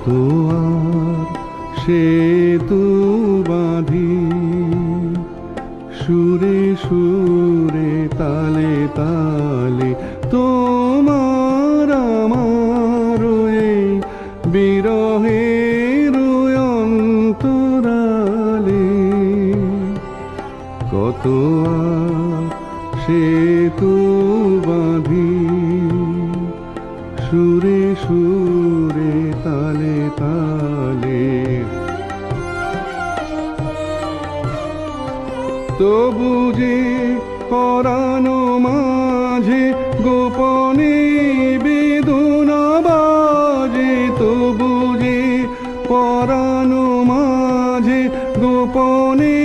কত আর সেতু বাঁধি। সুরে সুরে, তালে তালে তোমার আমার এই বিরহের অন্তরালে। কত সেতু বাঁধি। সুরে সুরে তালে তালে। তবু যে পরানো মাঝে গোপনে বেদনা বাজে, তবু যে পরানো মাঝে গোপনে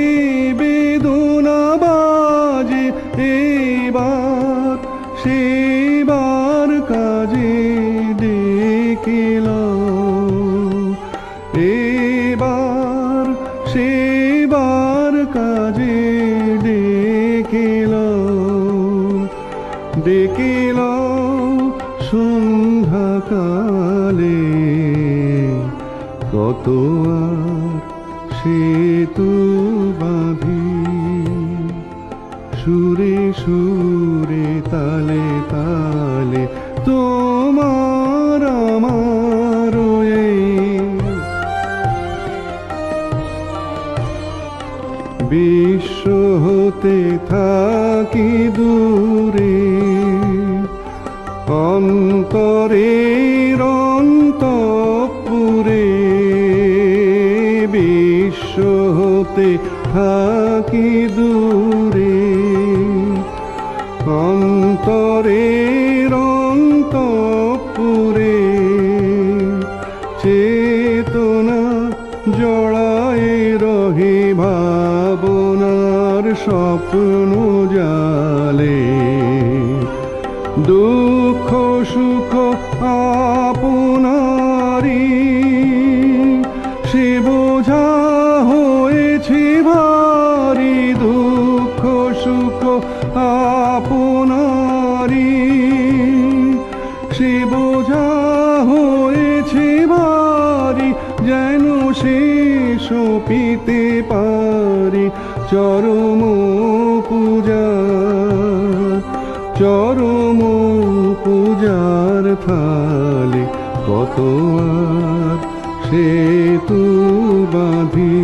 বেদনা বাজে, এবার সেবার ডেকেল এবার সেবার কাজে ডেকেল ডেকেল সন্ধ্যাকালে কত আর সেতু বাঁধি। সুরে সুরে তালে তালে তোমার বিশ্ব হতে থাকি দূরে। অন্তরের অন্তপুরে বিশ্ব হতে থাকি দূরে। অন্তরের অন্তপুরে চেতনা জড়ায় রহি ভাবনার স্বপ্ন জালে। দুঃখ, সুখ আপনারি সে বোঝা হয়েছে ভারী দুঃখ, সুখ আপনারি সে বোঝা পিতে পারি চরম পূজা, চরম পূজার থালে কত আর সেতু বাঁধি।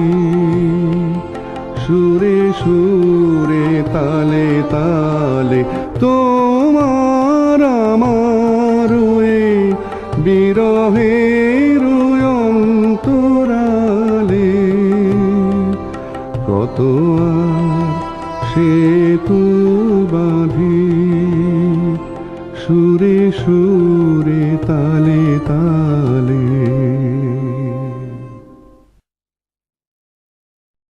সুরে সুরে তালে তালে তোমার আমার এই বিরহের আর সেতু বাঁধি সুরে সুরে তালে তালে